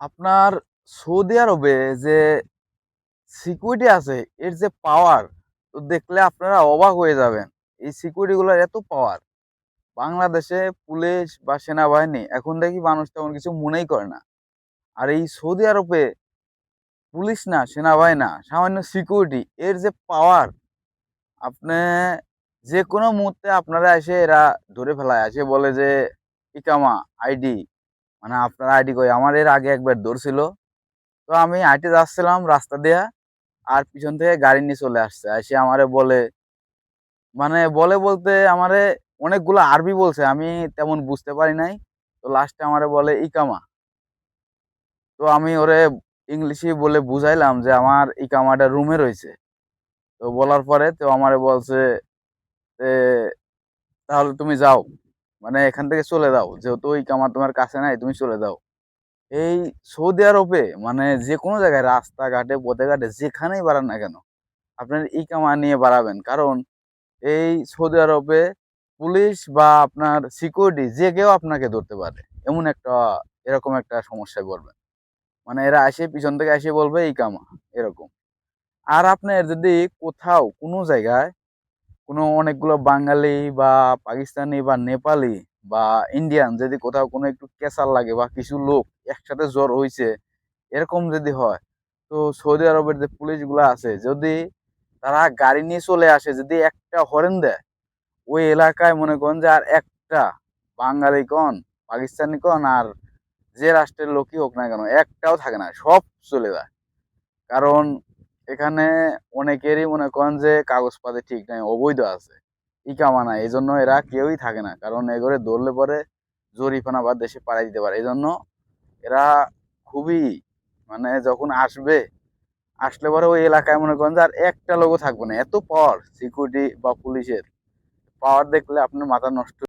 আপনার সৌদি আরবে যে সিকিউরিটি আছে, এর যে পাওয়ার তো দেখলে আপনারা অবাক হয়ে যাবেন। এই সিকিউরিটি গুলোর এত পাওয়ার বাংলাদেশে পুলিশ বা সেনাবাহিনী, এখন দেখি মানুষ তেমন কিছু মনেই করে না। আর এই সৌদি আরবে পুলিশ না, সেনাবাহিনী না, সামান্য সিকিউরিটি এর যে পাওয়ার আপনি যে কোনো মুহূর্তে আপনারা এসে এরা ধরে ফেলায়। আসে বলে যে, ইকামা, আইডি মানে আপনার আইডি কই? আমার এর আগে একবার ধরছিল। তো আমি হাঁটে যাচ্ছিলাম রাস্তা দিয়া আর পিছন থেকে গাড়ি নিয়ে চলে আসছে। এসে আমারে বলে মানে বলে বলতে আমারে অনেকগুলো আরবি বলছে আমি তেমন বুঝতে পারি নাই। তো লাস্টে আমারে বলে ইকামা। তো আমি ওরে ইংলিশে বলে বুঝাইলাম যে আমার ইকামাটা রুমে রয়েছে। তো বলার পরে তো আমারে বলছে "এ, তাহলে তুমি যাও। মানে এখান থেকে চলে যাও। যেহেতু ওই কামার তোমার কাছে নাই, তুমি চলে যাও। এই সৌদি আরবে মানে যে কোনো জায়গায়, রাস্তাঘাটে পথে ঘাটে যেখানেই বাড়ান না কেন, আপনার ই কামা নিয়ে বাড়াবেন। কারণ এই সৌদি আরবে পুলিশ বা আপনার সিকিউরিটি যে কেউ আপনাকে ধরতে পারে, এমন একটা, এরকম একটা সমস্যায় পড়বেন। মানে এরা আসে পিছন থেকে এসে বলবে ই কামা। এরকম। আর আপনার যদি কোথাও কোনো জায়গায় কোনো অনেকগুলো বাঙালি বা পাকিস্তানি বা নেপালি বা ইন্ডিয়ান যদি কোথাও কোনো একটু কেসার লাগে বা কিছু লোক একসাথে জ্বর হয়েছে এরকম যদি হয়, তো সৌদি আরবের যে পুলিশগুলো আছে, যদি তারা গাড়ি নিয়ে চলে আসে, যদি একটা হরেন দেয়, ওই এলাকায় মনে করেন যে আর একটা বাঙালি কন, পাকিস্তানি কন আর যে রাষ্ট্রের লোকই হোক না কেন, একটাও থাকে না, সব চলে যায়। কারণ এখানে অনেকেরই মনে করেন যে কাগজপাতি ঠিক নাই, অবৈধ আছে। ইকামা নাই এই জন্য এরা কেউই থাকে না। কারণ এগোরে ধরলে পরে জরিফানা বা দেশে পাড়াই দিতে পারে। এই জন্য এরা খুবই মানে যখন আসবে, আসলে পরে ওই এলাকায় মনে করেন যে আর একটা লোকও থাকবে না। এত পাওয়ার সিকিউরিটি বা পুলিশের। পাওয়ার দেখলে আপনার মাথা নষ্ট